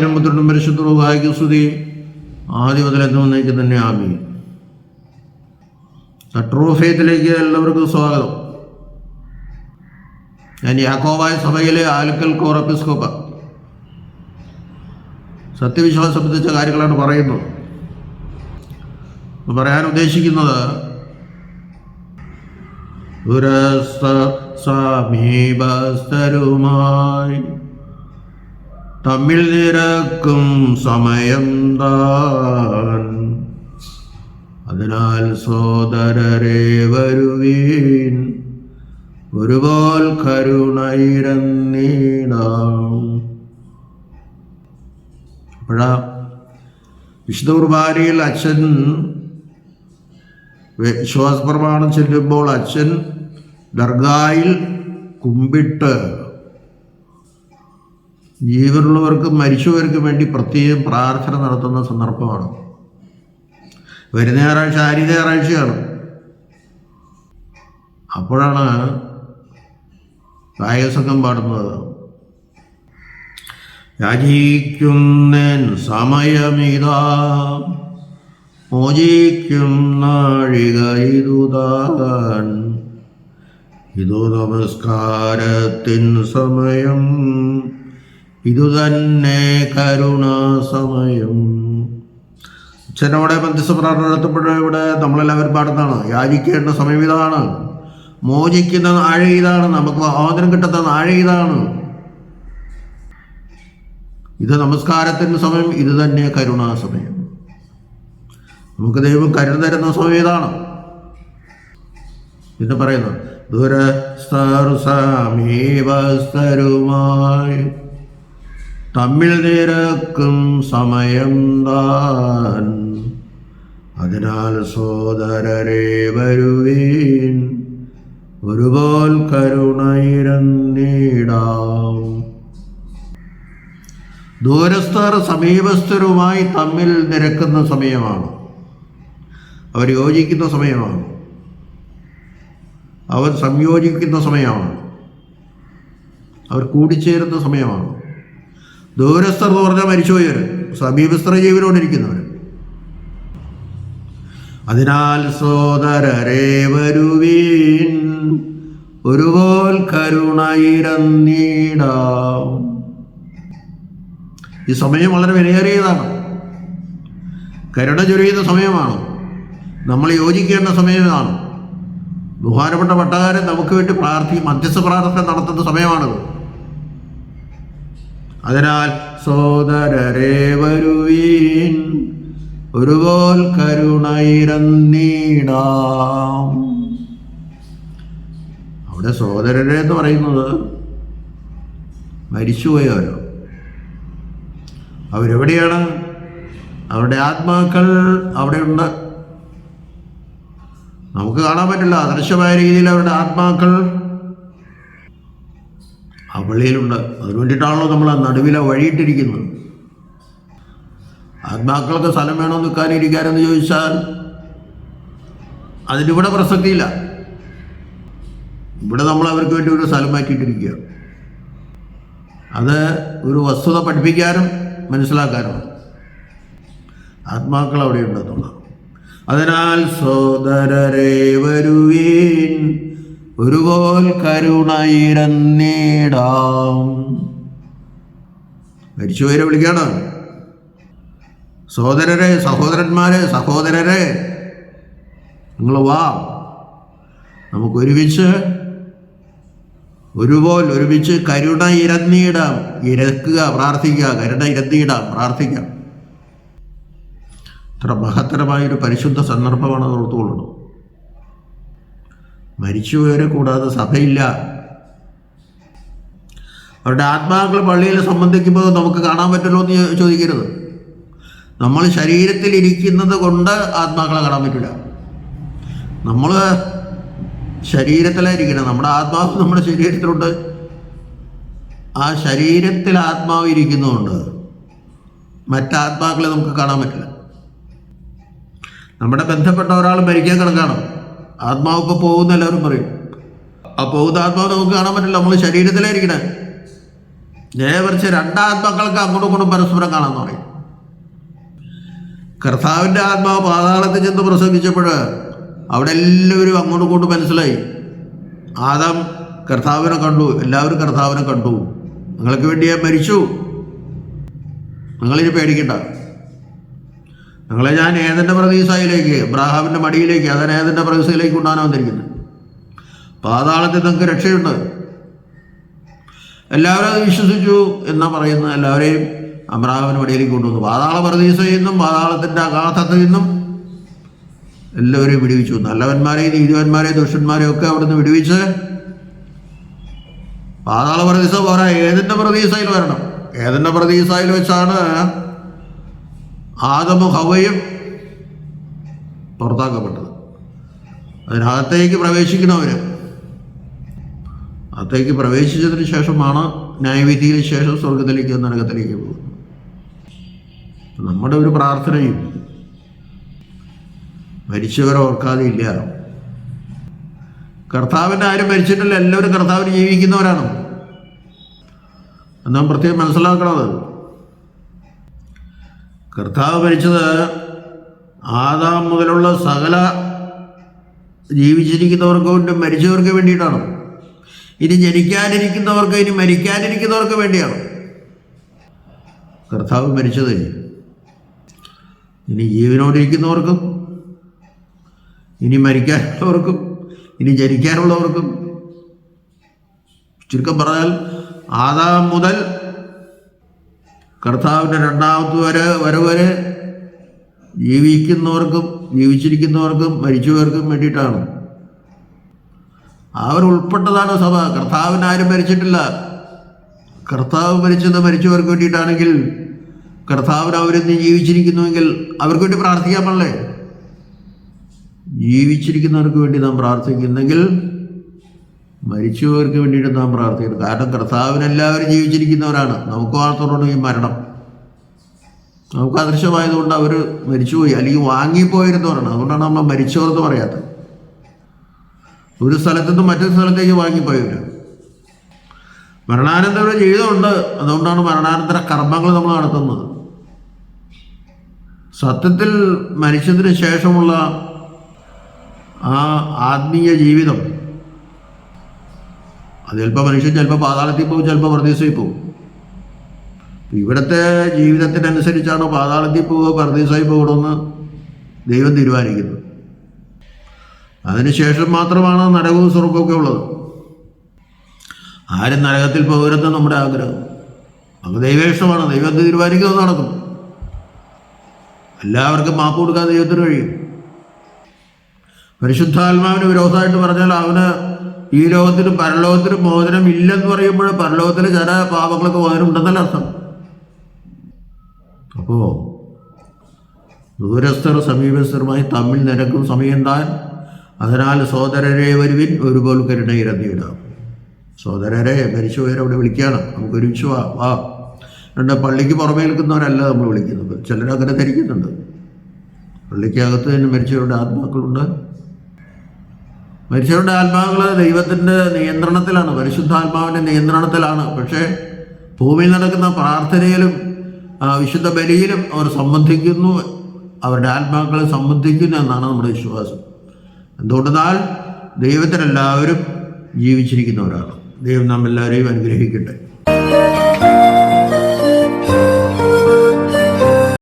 പിതാവിനും പുത്രനും പരിശുദ്ധ സ്തുതി. ആദ്യം മുതൽ എന്നേക്ക് തന്നെ ആമീ ട്രൂഫേത്തിലേക്ക് എല്ലാവർക്കും സ്വാഗതം. ഞാൻ യാക്കോവായ സഭയിലെ ആലുക്കൽ കോറപ്പിസ്കോപ്പ സത്യവിശ്വാസം സംബന്ധിച്ച കാര്യങ്ങളാണ് പറയുന്നത്. പറയാൻ ഉദ്ദേശിക്കുന്നത് ദുരസ്ഥ സമീപസ്ഥരുമായി തമ്മിൽ നിരക്കും സമയം താൻ. അതിനാൽ സോദരരെ വരുവീൻ ഒരുപോൽ കരുണയിരന്നീടാം അപ്പോഴാ കുർബാനയിൽ അച്ഛൻ വിശ്വാസ പ്രമാണം ചെല്ലുമ്പോൾ അച്ഛൻ ദർഗായിൽ കുമ്പിട്ട് ജീവനുള്ളവർക്കും മരിച്ചവർക്കും വേണ്ടി പ്രത്യേകം പ്രാർത്ഥന നടത്തുന്ന സന്ദർഭമാണ്. വരുന്ന ഞായറാഴ്ച ആരി ഞായറാഴ്ചയാണ്. അപ്പോഴാണ് ഗായകസംഘം പാടുന്നത്. യാചിക്കുന്നൻ സമയമിതാ മോചിക്കും നാഴിക ഇതുതാൻ. ഇതു നമസ്കാരത്തിൻ സമയം ഇതു കരുണാസമയം. കരുണാ സമയം അച്ഛനോടെ മധ്യസ്ഥപ്രാർത്ഥന നടത്തപ്പെടുന്ന ഇവിടെ നമ്മളെല്ലാവരും പാടുന്നതാണ്. യാചിക്കേണ്ട സമയം ഇതാണ്. മോചിക്കുന്ന നാഴ ഇതാണ്. നമുക്ക് ആദരം കിട്ടുന്ന നാഴ ഇതാണ്. ഇത് നമസ്കാരത്തിന് സമയം ഇത് തന്നെ കരുണാസമയം. നമുക്ക് ദൈവം കരുണ തരുന്ന സമയം ഇതാണ്. ഇത് പറയുന്നു ദുരസ്ഥരുമായി തമ്മിൽ നിരക്കും സമയം താൻ. അതിനാൽ സോദരരെ വരുവീൻ ഒരുപോൽ കരുണയിരന്നീടാം. ദൂരസ്ഥർ സമീപസ്ഥരുമായി തമ്മിൽ നിരക്കുന്ന സമയമാണ്. അവർ യോജിക്കുന്ന സമയമാണ്. അവർ സംയോജിക്കുന്ന സമയമാണ്. അവർ കൂടിച്ചേരുന്ന സമയമാണ്. ദൂരസ്ഥർ എന്ന് പറഞ്ഞാൽ മരിച്ചുപോയവർ സമീപസ്ഥർ ജീവനോടിരിക്കുന്നവർ. അതിനാൽ സോദരരെ വരുവീൻ ഒരുപോൽ കരുണയിരന്നീടാം ഈ സമയം വളരെ വിലയേറിയതാണ്. കരുണ ചൊരിയുന്ന സമയമാണ്? നമ്മൾ യോജിക്കേണ്ട സമയമാണ്? ബഹുമാനപ്പെട്ട പട്ടകാരൻ നമുക്ക് വേണ്ടി പ്രാർത്ഥി മധ്യസ്ഥ പ്രാർത്ഥന നടത്തുന്ന സമയമാണിത്. അതിനാൽ സോദരരെ വരുവീൻ ഒരുപോൽ കരുണയിരന്നീടാം അവിടെ സോദരരെ എന്ന് പറയുന്നത് മരിച്ചുപോയവരോ അവരെവിടെയാണ്? അവരുടെ ആത്മാക്കൾ അവിടെയുണ്ട്. നമുക്ക് കാണാൻ പറ്റില്ല. അദൃശ്യമായ രീതിയിൽ അവരുടെ ആത്മാക്കൾ ആ പള്ളിയിലുണ്ട് അതിനു വേണ്ടിയിട്ടാണല്ലോ നമ്മൾ ആ നടുവിലെ വഴിയിട്ടിരിക്കുന്നത്. ആത്മാക്കൾക്ക് സ്ഥലം വേണോ നിൽക്കാനിരിക്കാനെന്ന് ചോദിച്ചാൽ അതിനിവിടെ പ്രസക്തിയില്ല. ഇവിടെ നമ്മൾ അവർക്ക് വേണ്ടി ഒരു സ്ഥലം മാറ്റിയിട്ടിരിക്കുക. അത് ഒരു വസ്തുത പഠിപ്പിക്കാനും മനസ്സിലാക്കാനും ആത്മാക്കൾ അവിടെ ഉണ്ടെന്നുള്ള അതിനാൽ സോദരരെ വരുവീൻ ഒരുപോൽ കരുണയിരന്നീടാം മരിച്ചുപോയരെ വിളിക്കണം സഹോദരരെ സഹോദരന്മാരെ സഹോദരരെ നിങ്ങൾ വാ. നമുക്ക് ഒരുമിച്ച് ഒരുപോൽ ഒരുമിച്ച് കരുണ ഇരന്നിയിടാം ഇരക്കുക പ്രാർത്ഥിക്കുക കരുണ ഇരന്നിയിടാം പ്രാർത്ഥിക്കാം. ഇത്ര മഹത്തരമായൊരു പരിശുദ്ധ സന്ദർഭമാണ് ഓർത്തുകൊള്ളണം. മരിച്ചുപോയവരെ കൂടാതെ സഭയില്ല. അവരുടെ ആത്മാക്കൾ പള്ളിയിൽ സംബന്ധിക്കുമ്പോൾ നമുക്ക് കാണാൻ പറ്റുമല്ലോ എന്ന് ചോദിക്കരുത്. നമ്മൾ ശരീരത്തിൽ ഇരിക്കുന്നത് കൊണ്ട് ആത്മാക്കളെ കാണാൻ പറ്റില്ല. നമ്മൾ ശരീരത്തിലായിരിക്കണം. നമ്മുടെ ആത്മാവ് നമ്മുടെ ശരീരത്തിലുണ്ട്. ആ ശരീരത്തിൽ ആത്മാവ് ഇരിക്കുന്നതുകൊണ്ട് മറ്റാത്മാക്കളെ നമുക്ക് കാണാൻ പറ്റില്ല. നമ്മുടെ ബന്ധപ്പെട്ട ഒരാൾ മരിക്കാൻ കിടക്കാണ് ആത്മാവ് ഇപ്പോൾ പോകുന്ന എല്ലാവരും പറയും. ആ പോകുന്ന ആത്മാവ് നമുക്ക് കാണാൻ പറ്റില്ല. നമ്മൾ ശരീരത്തിലായിരിക്കണേ നേരെ മറിച്ച് രണ്ടാത്മാക്കൾക്ക് അങ്ങോട്ടും ഇങ്ങോട്ടും പരസ്പരം കാണാൻ പറയും കർത്താവിന്റെ ആത്മാവ് പാതാളത്തിൽ ചെന്ന് പ്രസംഗിച്ചപ്പോൾ അവിടെ എല്ലാവരും അങ്ങോട്ടും ഇങ്ങോട്ടും മനസ്സിലായി. ആദാം കർത്താവിനെ കണ്ടു. എല്ലാവരും കർത്താവിനെ കണ്ടു. നിങ്ങൾക്ക് വേണ്ടി ഞാൻ മരിച്ചു. നിങ്ങളിനി പേടിക്കണ്ട. നിങ്ങളെ ഞാൻ ഏതെന്റെ പ്രതീസയിലേക്ക് ബ്രാഹാമിന്റെ മടിയിലേക്ക് അതാണ് ഏതെന്റെ പ്രതീസയിലേക്ക് കൊണ്ടാണ് വന്നിരിക്കുന്നത്? പാതാളത്തിൽ നിങ്ങൾക്ക് രക്ഷയുണ്ട്. എല്ലാവരും അത് വിശ്വസിച്ചു എന്നാ പറയുന്ന എല്ലാവരെയും അബ്രാഹാമിന് മടിയിലേക്ക് കൊണ്ടുവന്നു. പാതാള പ്രതീസയിൽ നിന്നും പാതാളത്തിന്റെ അഗാധത്തിൽ നിന്നും എല്ലാവരെയും വിടുവിച്ചു. നല്ലവന്മാരെയും നീതിവന്മാരെയും ദുഷ്ടന്മാരെയും ഒക്കെ അവിടുന്ന് വിടുവിച്ച് പാതാള പ്രതീസ പോരാ. ഏതിന്റെ പ്രതീസയിൽ വരണം? ഏതിന്റെ പ്രതീസയിൽ വെച്ചാണ് ആദമും ഹവയും പുറത്താക്കപ്പെട്ടത്. അതിനകത്തേക്ക് പ്രവേശിക്കണവർ അകത്തേക്ക് പ്രവേശിച്ചതിന് ശേഷമാണ് ന്യായവിധിയിൽ ശേഷം സ്വർഗത്തിലേക്ക് നരകത്തിലേക്ക് പോകുന്നത്. നമ്മുടെ ഒരു പ്രാർത്ഥനയും മരിച്ചവരെ ഓർക്കാതെ ഇല്ല കർത്താവിന്റെ ആരും മരിച്ചിട്ടില്ല. എല്ലാവരും കർത്താവിന് ജീവിക്കുന്നവരാണ്. നാം പ്രത്യേകം മനസ്സിലാക്കണത് കർത്താവ് മരിച്ചത് ആദാം മുതലുള്ള സകല ജീവിച്ചിരിക്കുന്നവർക്ക് വേണ്ടി മരിച്ചവർക്ക് വേണ്ടിയിട്ടാണ്. ഇനി ജനിക്കാനിരിക്കുന്നവർക്ക് ഇനി മരിക്കാനിരിക്കുന്നവർക്ക് വേണ്ടിയാണ്. കർത്താവ് മരിച്ചത് ഇനി ജീവനോടിരിക്കുന്നവർക്കും ഇനി മരിക്കാനുള്ളവർക്കും ഇനി ജനിക്കാനുള്ളവർക്കും. ചുരുക്കം പറഞ്ഞാൽ ആദാം മുതൽ കർത്താവിന്റെ രണ്ടാമത്തെ വരെ വരെ വരെ ജീവിക്കുന്നവർക്കും ജീവിച്ചിരിക്കുന്നവർക്കും മരിച്ചവർക്കും വേണ്ടിയിട്ടാണ്. അവർ ഉൾപ്പെട്ടതാണ് സഭ. കർത്താവിന് ആരും മരിച്ചിട്ടില്ല. കർത്താവ് മരിച്ചത് മരിച്ചവർക്ക് വേണ്ടിയിട്ടാണെങ്കിൽ കർത്താവിന് അവരിന്ന് ജീവിച്ചിരിക്കുന്നുവെങ്കിൽ അവർക്ക് വേണ്ടി പ്രാർത്ഥിക്കാൻ ജീവിച്ചിരിക്കുന്നവർക്ക് വേണ്ടി നാം പ്രാർത്ഥിക്കുന്നെങ്കിൽ മരിച്ചവർക്ക് വേണ്ടിയിട്ട് നാം പ്രാർത്ഥിക്കണം കാരണം കർത്താവിനെല്ലാവരും ജീവിച്ചിരിക്കുന്നവരാണ്. നമുക്ക് മാത്രമാണ് ഈ മരണം. നമുക്ക് അദൃശ്യമായതുകൊണ്ട് അവർ മരിച്ചുപോയി. അല്ലെങ്കിൽ വാങ്ങിപ്പോയിരുന്നവരാണ്. അതുകൊണ്ടാണ് നമ്മൾ മരിച്ചവർന്ന് പറയാത്തത്. ഒരു സ്ഥലത്തു നിന്ന് മറ്റൊരു സ്ഥലത്തേക്ക് വാങ്ങിപ്പോയവർ മരണാനന്തര ജീവിതമുണ്ട് അതുകൊണ്ടാണ് മരണാനന്തര കർമ്മങ്ങൾ നമ്മൾ നടത്തുന്നത്. സത്യത്തിൽ മരിച്ചതിന് ശേഷമുള്ള ആ ആത്മീയ ജീവിതം അത് ചിലപ്പോൾ മനുഷ്യൻ ചിലപ്പോൾ പാതാളത്തിൽ പോകും ചിലപ്പോൾ പ്രദേശത്തിൽ പോകും ഇവിടുത്തെ ജീവിതത്തിനനുസരിച്ചാണ് പാതാളത്തിൽ പോവുക പരദേശമായി പോകണമെന്ന് ദൈവം തീരുമാനിക്കുന്നത് അതിനുശേഷം മാത്രമാണ് നരകവും സ്വർഗമൊക്കെ ഉള്ളത്. ആരും നരകത്തിൽ പോകരുത് നമ്മുടെ ആഗ്രഹം. അത് ദൈവേഷ്ടമാണ് ദൈവം തീരുമാനിക്കുന്നത് നടക്കും. എല്ലാവർക്കും മാപ്പ് കൊടുക്കാൻ ദൈവത്തിന് കഴിയും. പരിശുദ്ധാത്മാവിന് വിരോധമായിട്ട് പറഞ്ഞാൽ അവന് ഈ ലോകത്തിനും പരലോകത്തിനും മോചനം ഇല്ലെന്ന് പറയുമ്പോൾ പരലോകത്തിൽ ചില പാപങ്ങളൊക്കെ മോചനം ഉണ്ടെന്നല്ല അർത്ഥം. അപ്പോ ദൂരസ്ഥർ സമീപസ്ഥരുമായി തമ്മിൽ നിരക്കും സമയം താൻ അതിനാൽ സോദരരെ വരുവിൻ ഒരുപോൽ കരുണയിരന്നിടാം സോദരരെ മരിച്ചുപോയവരവിടെ വിളിക്കുകയാണ്. നമുക്ക് ഒരുമിച്ച് വാ വാ. രണ്ട് പള്ളിക്ക് പുറമേ നിൽക്കുന്നവരല്ല നമ്മൾ വിളിക്കുന്നത്. ചിലരങ്ങനെ ധരിക്കുന്നുണ്ട്. പള്ളിക്കകത്ത് തന്നെ മരിച്ചവരുടെ ആത്മാക്കളുണ്ട്. മരിച്ചവരുടെ ആത്മാക്കൾ ദൈവത്തിന്റെ നിയന്ത്രണത്തിലാണ് പരിശുദ്ധാത്മാവിന്റെ നിയന്ത്രണത്തിലാണ്. പക്ഷേ ഭൂമിയിൽ നടക്കുന്ന പ്രാർത്ഥനയിലും വിശുദ്ധ ബലിയിലും അവർ സംബന്ധിക്കുന്നു അവരുടെ ആത്മാക്കളെ സംബന്ധിക്കുന്നു എന്നാണ് നമ്മുടെ വിശ്വാസം. എന്തുകൊണ്ടെന്നാൽ ദൈവത്തിനെല്ലാവരും ജീവിച്ചിരിക്കുന്നവരാണ്. ദൈവം നാം എല്ലാവരെയും അനുഗ്രഹിക്കട്ടെ.